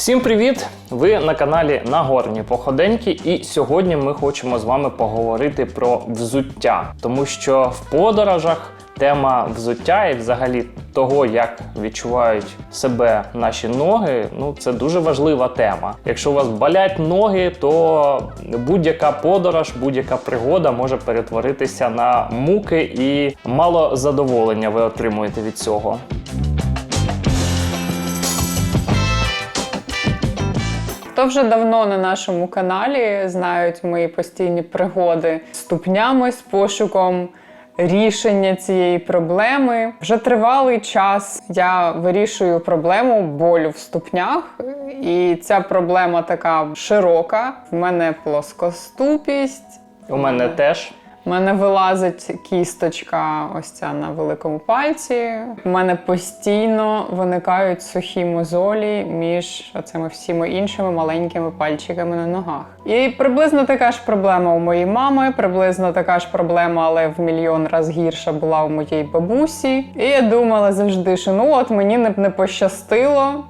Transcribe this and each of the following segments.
Всім привіт! Ви на каналі Нагорні Походеньки, і сьогодні ми хочемо з вами поговорити про взуття, тому що в подорожах тема взуття і взагалі того, як відчувають себе наші ноги, ну це дуже важлива тема. Якщо у вас болять ноги, то будь-яка подорож, будь-яка пригода може перетворитися на муки і мало задоволення ви отримуєте від цього. Хто вже давно на нашому каналі знають мої постійні пригоди з ступнями, з пошуком рішення цієї проблеми. Вже тривалий час я вирішую проблему болю в ступнях, і ця проблема така широка. В мене плоскоступість. У мене теж. У мене вилазить кісточка ось ця на великому пальці. У мене постійно виникають сухі мозолі між оцими всіма іншими маленькими пальчиками на ногах. І приблизно така ж проблема у моєї мами, приблизно така ж проблема, але в мільйон раз гірша була у моєї бабусі. І я думала завжди, що ну от мені не, не пощастило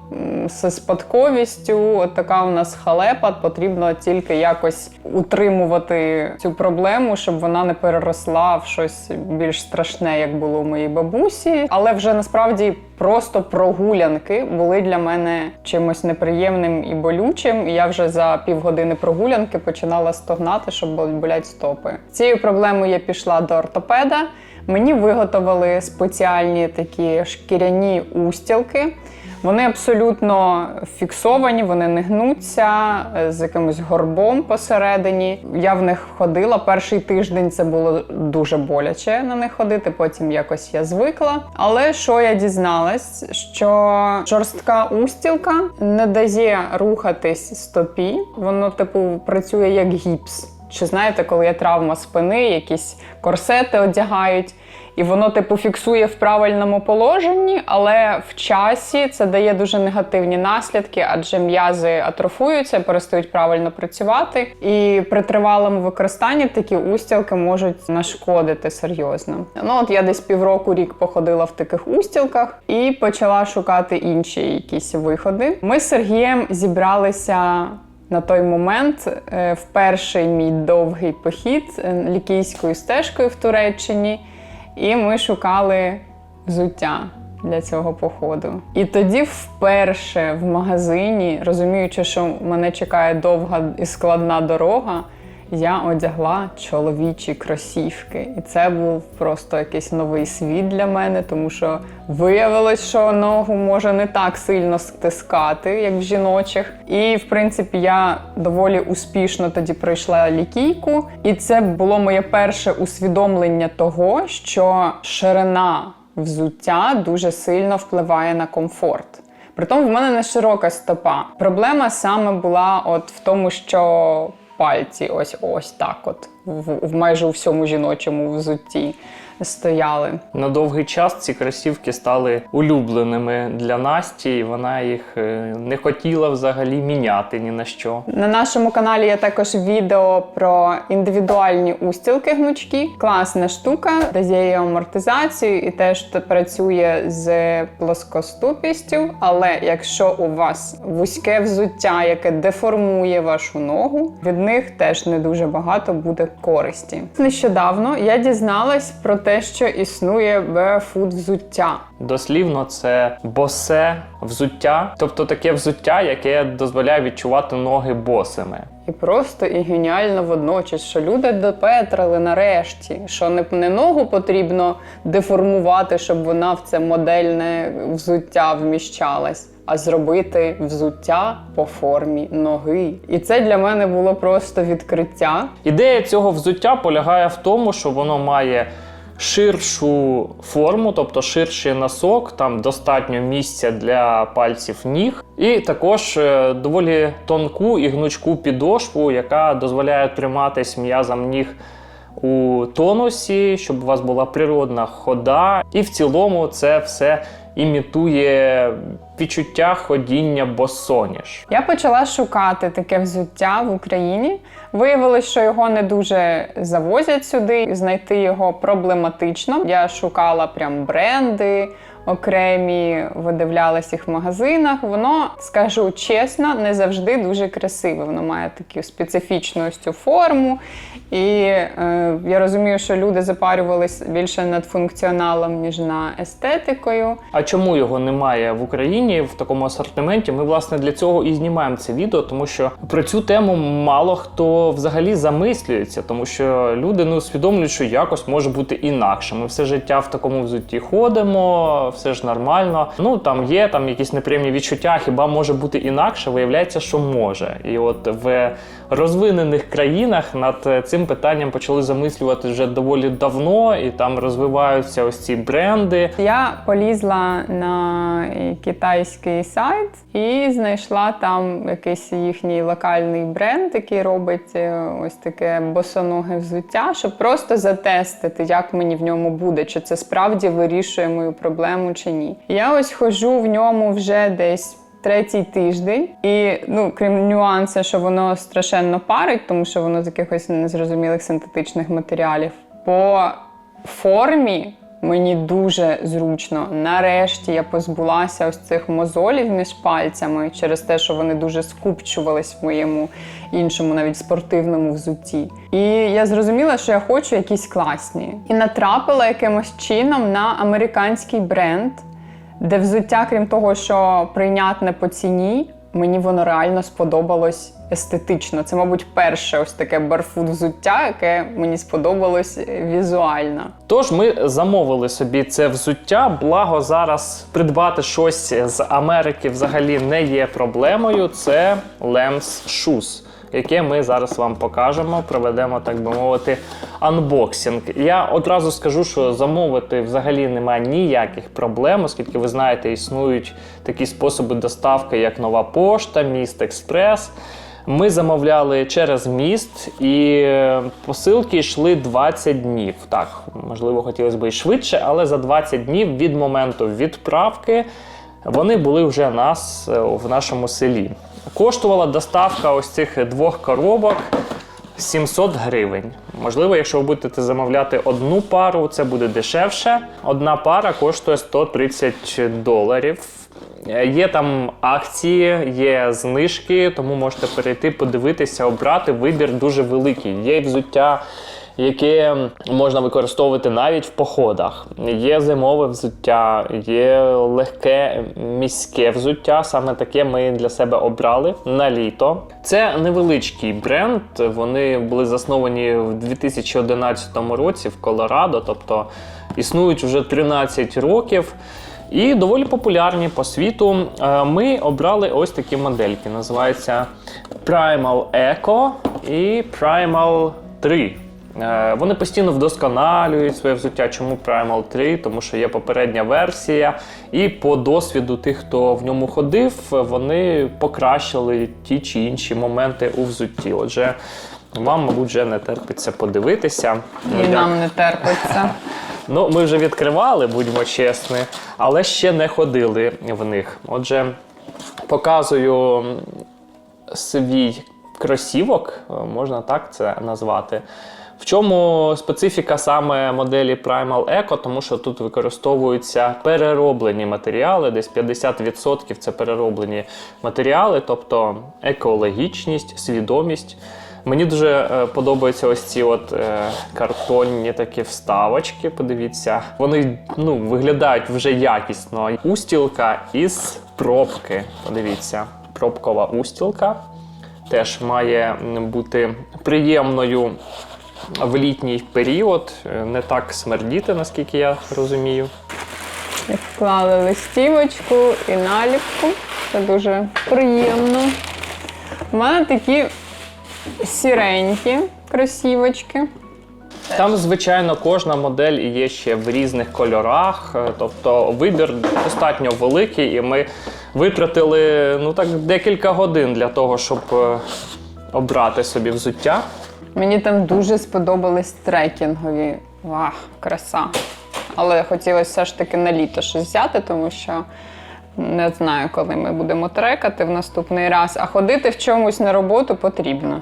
з спадковістю. От така у нас халепа. Потрібно тільки якось утримувати цю проблему, щоб вона не переросла в щось більш страшне, як було у моїй бабусі. Але вже насправді просто прогулянки були для мене чимось неприємним і болючим. І я вже за півгодини прогулянки починала стогнати, щоб бол- болять стопи. Цією проблемою я пішла до ортопеда. Мені виготовили спеціальні такі шкіряні устілки. Вони абсолютно фіксовані, вони не гнуться е, з якимось горбом посередині. Я в них ходила. Перший тиждень це було дуже боляче на них ходити. Потім якось я звикла. Але що я дізналась, що жорстка устілка не дає рухатись стопі. Воно, типу, працює як гіпс. Чи знаєте, коли є травма спини, якісь корсети одягають, і воно, типу, фіксує в правильному положенні, але в часі це дає дуже негативні наслідки, адже м'язи атрофуються, перестають правильно працювати. І при тривалому використанні такі устілки можуть нашкодити серйозно. Ну от я десь півроку рік походила в таких устілках і почала шукати інші якісь виходи. Ми з Сергієм зібралися на той момент е, в перший мій довгий похід е, лікійською стежкою в Туреччині, і ми шукали взуття для цього походу. І тоді, вперше в магазині, розуміючи, що мене чекає довга і складна дорога. Я одягла чоловічі кросівки, і це був просто якийсь новий світ для мене, тому що виявилось, що ногу може не так сильно стискати, як в жіночих. І в принципі я доволі успішно тоді пройшла лікійку, і це було моє перше усвідомлення того, що ширина взуття дуже сильно впливає на комфорт. Притом в мене не широка стопа. Проблема саме була от в тому, що пальці ось ось так, от в, в майже у всьому жіночому взутті стояли. На довгий час ці кросівки стали улюбленими для Насті, і вона їх е, не хотіла взагалі міняти ні на що. На нашому каналі є також відео про індивідуальні устілки гнучки. Класна штука, дає амортизацію і теж працює з плоскоступістю. Але якщо у вас вузьке взуття, яке деформує вашу ногу, від них теж не дуже багато буде користі. Нещодавно я дізналась про те, що існує barefoot взуття. Дослівно, це босе взуття, тобто таке взуття, яке дозволяє відчувати ноги босими. І просто і геніально водночас, що люди допетрили нарешті, що не, не ногу потрібно деформувати, щоб вона в це модельне взуття вміщалась, а зробити взуття по формі ноги. І це для мене було просто відкриття. Ідея цього взуття полягає в тому, що воно має ширшу форму, тобто ширший носок, там достатньо місця для пальців ніг, і також е, доволі тонку і гнучку підошву, яка дозволяє триматись м'язам ніг у тонусі, щоб у вас була природна хода. І в цілому це все імітує відчуття ходіння босоніж. Я почала шукати таке взуття в Україні. Виявилось, що його не дуже завозять сюди, знайти його проблематично. Я шукала прям бренди, окремі, видивлялась їх в магазинах. Воно, скажу чесно, не завжди дуже красиве. Воно має таку специфічну ось цю форму. І е, я розумію, що люди запарювались більше над функціоналом, ніж на естетикою. А чому його немає в Україні в такому асортименті? Ми власне для цього і знімаємо це відео, тому що про цю тему мало хто взагалі замислюється, тому що люди не усвідомлюють, що якось може бути інакше. Ми все життя в такому взутті ходимо, все ж нормально. Ну там є там якісь неприємні відчуття. Хіба може бути інакше? Виявляється, що може. І от в розвинених країнах над цим питанням почали замислювати вже доволі давно, і там розвиваються ось ці бренди. Я полізла на е, китайський сайт і знайшла там якийсь їхній локальний бренд, який робить е, ось таке босоноге взуття, щоб просто затестити, як мені в ньому буде, чи це справді вирішує мою проблему чи ні. Я ось ходжу в ньому вже десь. Третій тиждень, і ну крім нюансу, що воно страшенно парить, тому що воно з якихось незрозумілих синтетичних матеріалів. По формі мені дуже зручно. Нарешті я позбулася ось цих мозолів між пальцями через те, що вони дуже скупчувались в моєму іншому, навіть спортивному взутті. І я зрозуміла, що я хочу якісь класні. І натрапила якимось чином на американський бренд, де взуття, крім того, що прийнятне по ціні, мені воно реально сподобалось естетично. Це, мабуть, перше ось таке барфут взуття, яке мені сподобалось візуально. Тож ми замовили собі це взуття. Благо зараз придбати щось з Америки взагалі не є проблемою. Це Lems Shoes, яке ми зараз вам покажемо, проведемо, так би мовити, анбоксинг. Я одразу скажу, що замовити взагалі немає ніяких проблем, оскільки ви знаєте, існують такі способи доставки, як нова пошта, міст експрес. Ми замовляли через міст, і е, посилки йшли 20 днів. Так, можливо, хотілося б і швидше, але за 20 днів від моменту відправки вони були вже нас е, в нашому селі. Коштувала доставка ось цих двох коробок 700 гривень. Можливо, якщо ви будете замовляти одну пару, це буде дешевше. Одна пара коштує 130 доларів. Є там акції, є знижки, тому можете перейти, подивитися, обрати. Вибір дуже великий. Є взуття, яке можна використовувати навіть в походах. Є зимове взуття, є легке міське взуття. Саме таке ми для себе обрали на літо. Це невеличкий бренд. Вони були засновані в 2011 році в Колорадо, тобто існують вже 13 років. І доволі популярні по світу. Е, Ми обрали ось такі модельки. Називаються Primal Eco і Primal 3. Е, Вони постійно вдосконалюють своє взуття. Чому Primal 3? Тому що є попередня версія, і по досвіду тих, хто в ньому ходив, вони покращили ті чи інші моменти у взутті. Отже, вам, мабуть, вже не терпиться подивитися. І нам не терпиться. Ну, ми вже відкривали, будьмо чесні, але ще не ходили в них. Отже, показую свій кросівок, можна так це назвати. В чому специфіка саме моделі Primal Eco, тому що тут використовуються перероблені матеріали, десь 50% це перероблені матеріали, тобто екологічність, свідомість. Мені дуже е, подобаються ось ці от е, картонні такі вставочки. Подивіться, вони ну, виглядають вже якісно. Устілка із пробки. Подивіться, пробкова устілка теж має бути приємною в літній період, е, не так смердіти, наскільки я розумію. Вклали листівочку і наліпку. Це дуже приємно. У мене такі сіренькі кросівочки. Там, звичайно, кожна модель є ще в різних кольорах, е, тобто вибір достатньо великий, і ми витратили ну так декілька годин для того, щоб е, обрати собі взуття. Мені там дуже сподобались трекінгові. Вах, краса. Але хотілося все ж таки на літо щось взяти, тому що не знаю, коли ми будемо трекати в наступний раз. А ходити в чомусь на роботу потрібно.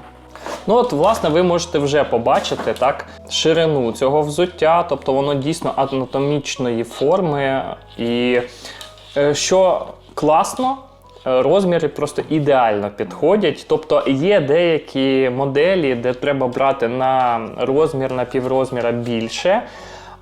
Ну от, власне, ви можете вже побачити так ширину цього взуття, тобто воно дійсно анатомічної форми. І е, що класно, розміри просто ідеально підходять. Тобто є деякі моделі, де треба брати на розмір, на піврозміра більше.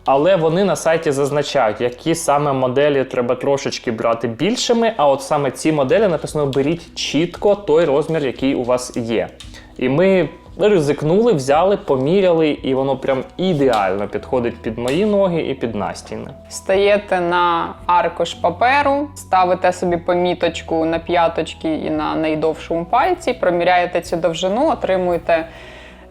Але вони на сайті зазначають, які саме моделі треба трошечки брати більшими. А от саме ці моделі написано: беріть чітко той розмір, який у вас є. І ми ризикнули, взяли, поміряли, і воно прям ідеально підходить під мої ноги і під Настіни. Стаєте на аркуш паперу, ставите собі поміточку на п'яточки і на найдовшому пальці, проміряєте цю довжину, отримуєте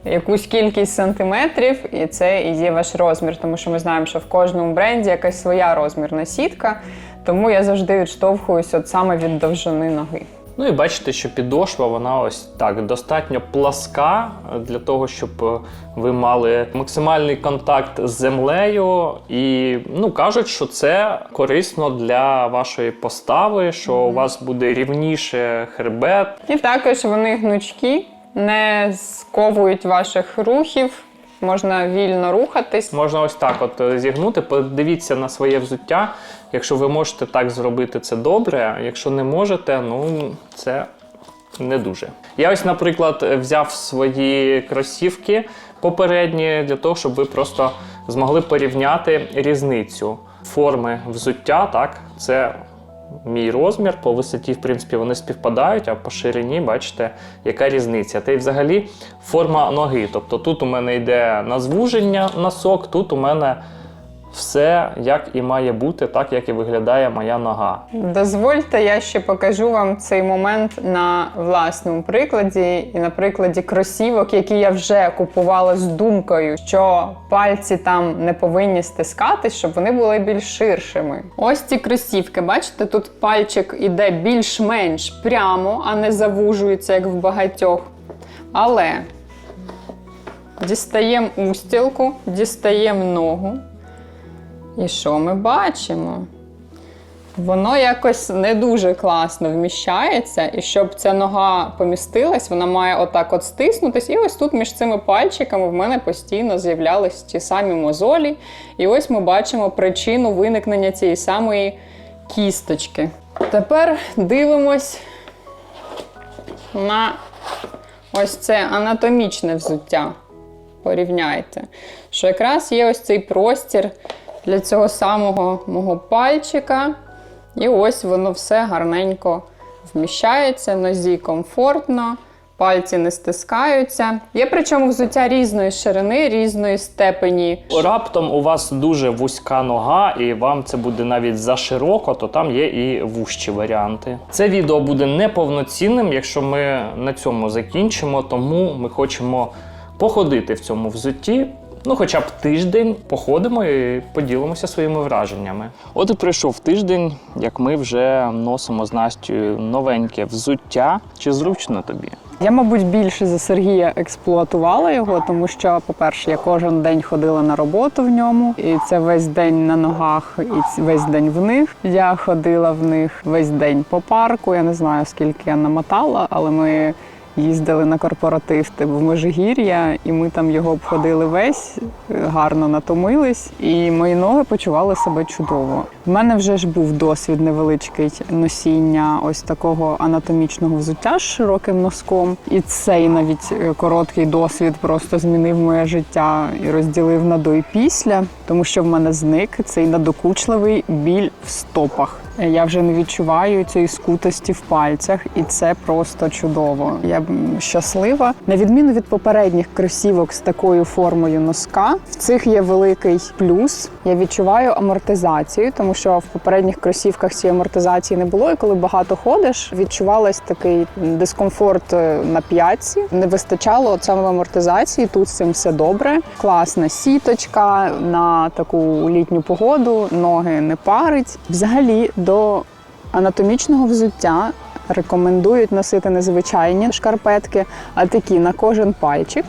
якусь кількість сантиметрів, і це і є ваш розмір. Тому що ми знаємо, що в кожному бренді якась своя розмірна сітка. Тому я завжди відштовхуюсь от саме від довжини ноги. Ну і бачите, що підошва вона ось так достатньо пласка для того, щоб е, ви мали максимальний контакт з землею. І ну кажуть, що це корисно для вашої постави, що у вас буде рівніше хребет. І також вони гнучкі, не сковують ваших рухів, можна вільно рухатись. Можна ось так от е, зігнути. Подивіться на своє взуття. Якщо ви можете так зробити, це добре. Якщо не можете, ну це не дуже. Я ось, наприклад, взяв свої кросівки попередні для того, щоб ви просто змогли порівняти різницю форми взуття. Так, це мій розмір. По висоті, в принципі, вони співпадають, а по ширині, бачите, яка різниця. Та й взагалі форма ноги. Тобто тут у мене йде на звуження носок, тут у мене все як і має бути, так як і виглядає моя нога. Дозвольте, я ще покажу вам цей момент на власному прикладі і на прикладі кросівок, які я вже купувала з думкою, що пальці там не повинні стискатись, щоб вони були більш ширшими. Ось ці кросівки, бачите, тут пальчик іде більш-менш прямо, а не завужується, як в багатьох. Але дістаємо устілку, дістаємо ногу. І що ми бачимо? Воно якось не дуже класно вміщається, і щоб ця нога помістилась, вона має отак от стиснутись. І ось тут між цими пальчиками в мене постійно з'являлись ті самі мозолі. І ось ми бачимо причину виникнення цієї самої кісточки. Тепер дивимось на ось це анатомічне взуття. Порівняйте, що якраз є ось цей простір для цього самого мого пальчика. І ось воно все гарненько вміщається, нозі комфортно, пальці не стискаються. Є причому взуття різної ширини, різної степені. Раптом у вас дуже вузька нога, і вам це буде навіть зашироко, то там є і вужчі варіанти. Це відео буде неповноцінним, якщо ми на цьому закінчимо, тому ми хочемо походити в цьому взутті. Ну, хоча б тиждень походимо і поділимося своїми враженнями. От і прийшов тиждень, як ми вже носимо з Настю новеньке взуття. Чи зручно тобі? Я, мабуть, більше за Сергія експлуатувала його, тому що, по-перше, я кожен день ходила на роботу в ньому, і це весь день на ногах, і весь день в них. Я ходила в них весь день по парку. Я не знаю, скільки я намотала, але ми їздили на корпоратив типу, в Межигір'я, і ми там його обходили весь, гарно натомились, і мої ноги почували себе чудово. В мене вже ж був досвід невеличкий носіння ось такого анатомічного взуття з широким носком. І цей навіть е, короткий досвід просто змінив моє життя і розділив на до і після, тому що в мене зник цей надокучливий біль в стопах. Я вже не відчуваю цієї скутості в пальцях, і це просто чудово. Я щаслива. На відміну від попередніх кросівок з такою формою носка, в цих є великий плюс. Я відчуваю амортизацію, тому що в попередніх кросівках цієї амортизації не було. І коли багато ходиш, відчувалось такий дискомфорт е, на п'ятці. Не вистачало саме амортизації. Тут цим все добре. Класна сіточка на таку літню погоду, ноги не парить. Взагалі до анатомічного взуття рекомендують носити не звичайні шкарпетки, а такі на кожен пальчик,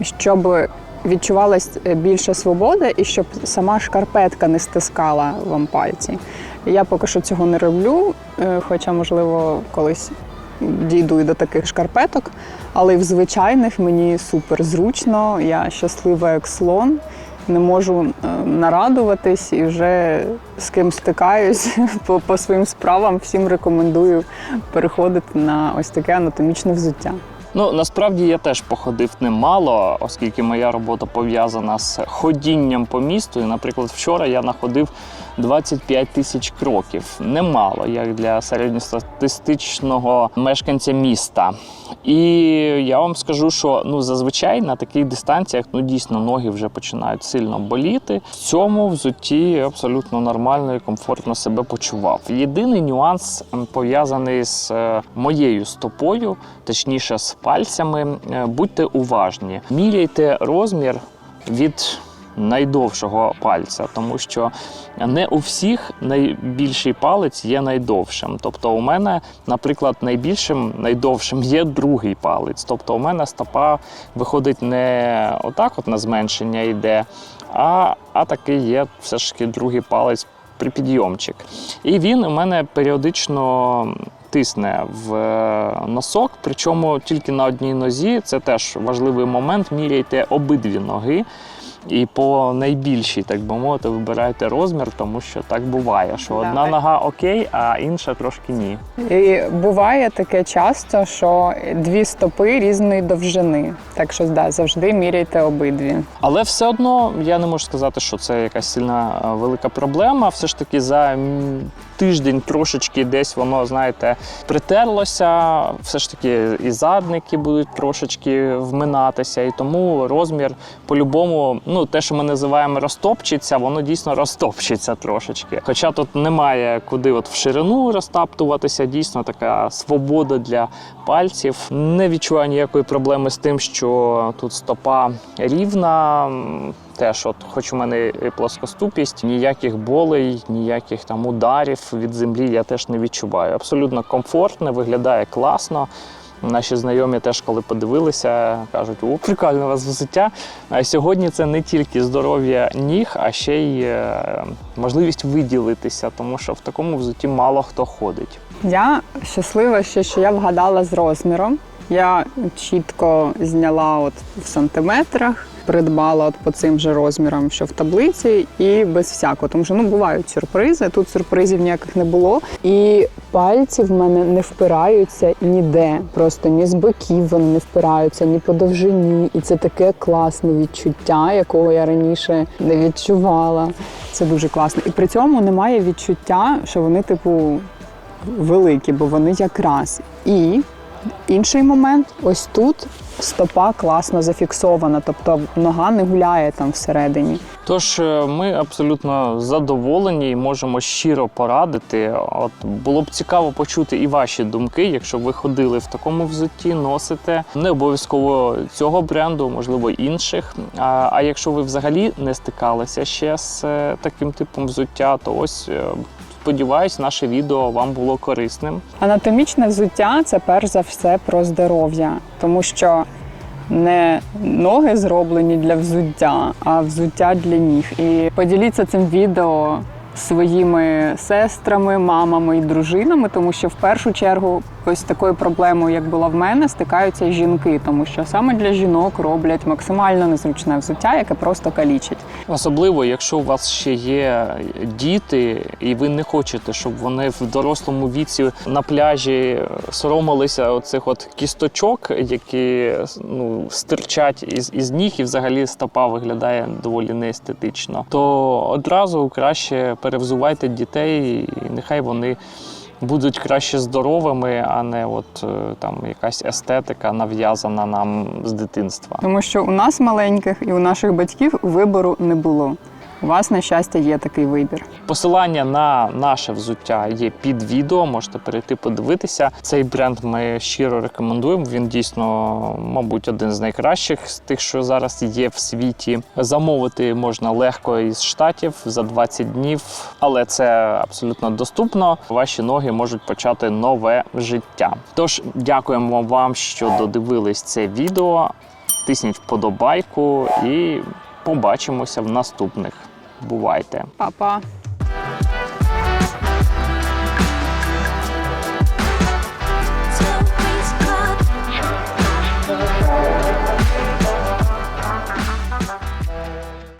щоб відчувалась більше свобода і щоб сама шкарпетка не стискала вам пальці. Я поки що цього не роблю, е, хоча, можливо, колись дійду і до таких шкарпеток, але в звичайних мені супер зручно. Я щаслива як слон. Не можу е, нарадуватись і вже з ким стикаюсь по, по своїм справам. Всім рекомендую переходити на ось таке анатомічне взуття. Ну насправді я теж походив немало, оскільки моя робота пов'язана з ходінням по місту. І, наприклад, вчора я находив 25 тисяч кроків. Немало, як для середньостатистичного мешканця міста. І я вам скажу, що ну зазвичай на таких дистанціях ну дійсно ноги вже починають сильно боліти. В цьому взутті абсолютно нормально і комфортно себе почував. Єдиний нюанс пов'язаний з е, моєю стопою, точніше з пальцями. Е, Будьте уважні, міряйте розмір від найдовшого пальця, тому що не у всіх найбільший палець є найдовшим. Тобто, у мене, наприклад, найбільшим, найдовшим є другий палець. Тобто, у мене стопа виходить не отак, от на зменшення йде, а, а такий є все ж таки другий палець припідйомчик. І він у мене періодично тисне в е, носок, причому тільки на одній нозі. Це теж важливий момент. Міряйте обидві ноги. І по найбільшій, так би мовити, вибирайте розмір, тому що так буває, що Да. одна нога окей, а інша трошки ні. І буває таке часто, що дві стопи різної довжини. Так що да, завжди міряйте обидві. Але все одно я не можу сказати, що це якась сильна е, велика проблема. Все ж таки за тиждень трошечки десь воно, знаєте, притерлося. Все ж таки і задники будуть трошечки вминатися, і тому розмір по-любому, ну те, що ми називаємо розтопчиться, воно дійсно розтопчиться трошечки. Хоча тут немає куди от в ширину розтаптуватися, дійсно така свобода для пальців. Не відчуваю ніякої проблеми з тим, що тут стопа рівна. Теж, от, хоч у мене плоскоступість, ніяких болей, ніяких там ударів від землі я теж не відчуваю. Абсолютно комфортно, виглядає класно. Наші знайомі теж, коли подивилися, кажуть, о, прикольно у вас взуття. А сьогодні це не тільки здоров'я ніг, а ще й е, можливість виділитися, тому що в такому взутті мало хто ходить. Я щаслива ще, що я вгадала з розміром. Я чітко зняла от в сантиметрах, придбала от по цим же розмірам, що в таблиці, і без всякого. Тому що ну бувають сюрпризи. Тут сюрпризів ніяких не було. І пальці в мене не впираються ніде. Просто ні з боків вони не впираються, ні по довжині. І це таке класне відчуття, якого я раніше не відчувала. Це дуже класно. І при цьому немає відчуття, що вони, типу, великі, бо вони якраз. І інший момент, ось тут стопа класно зафіксована, тобто нога не гуляє там всередині. Тож е, ми абсолютно задоволені і можемо щиро порадити. От було б цікаво почути і ваші думки, якщо ви ходили в такому взутті, носите не обов'язково цього бренду, можливо, інших. А, а якщо ви взагалі не стикалися ще з е, таким типом взуття, то ось е, сподіваюсь, наше відео вам було корисним. Анатомічне взуття це перш за все про здоров'я, тому що не ноги зроблені для взуття, а взуття для ніг. І поділіться цим відео своїми сестрами, мамами і дружинами, тому що в першу чергу ось такою проблемою, як була в мене, стикаються жінки, тому що саме для жінок роблять максимально незручне взуття, яке просто калічить. Особливо, якщо у вас ще є діти, і ви не хочете, щоб вони в дорослому віці на пляжі соромилися оцих от кісточок, які ну, стирчать із, із ніг, і взагалі стопа виглядає доволі неестетично, то одразу краще перевзувайте дітей, і нехай вони. Будуть краще здоровими, а не от е, там якась естетика нав'язана нам з дитинства. Тому що у нас маленьких і у наших батьків вибору не було. У вас, на щастя, є такий вибір. Посилання на наше взуття є під відео. Можете перейти подивитися. Цей бренд ми щиро рекомендуємо. Він дійсно, мабуть, один з найкращих з тих, що зараз є в світі. Замовити можна легко із штатів за 20 днів, але це абсолютно доступно. Ваші ноги можуть почати нове життя. Тож дякуємо вам, що додивились це відео. Тисніть вподобайку і побачимося в наступних. Бувайте! Па-па!